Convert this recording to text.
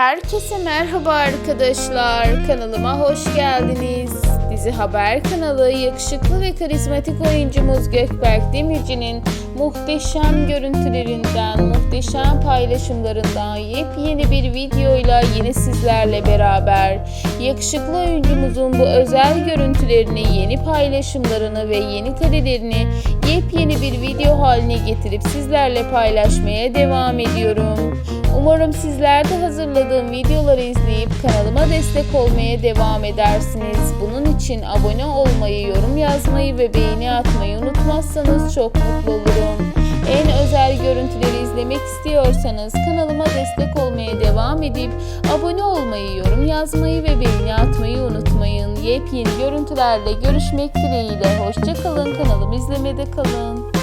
Herkese merhaba arkadaşlar. Kanalıma hoş geldiniz. Dizi Haber kanalı yakışıklı ve karizmatik oyuncumuz Gökberk Demirci'nin muhteşem görüntülerinden, muhteşem paylaşımlarından yepyeni bir videoyla yine sizlerle beraber. Yakışıklı oyuncumuzun bu özel görüntülerini, yeni paylaşımlarını ve yeni karelerini yepyeni bir video haline getirip sizlerle paylaşmaya devam ediyorum. Umarım sizler de hazırladığım videoları izleyip kanalıma destek olmaya devam edersiniz. Bunun için abone olmayı, yorum yazmayı ve beğeni atmayı unutmazsanız çok mutlu olurum. En özel görüntüleri izlemek istiyorsanız kanalıma destek olmaya devam edip abone olmayı, yorum yazmayı ve beğeni atmayı unutmayın. Yepyeni görüntülerle görüşmek dileğiyle. Hoşçakalın kanalımı izlemede kalın.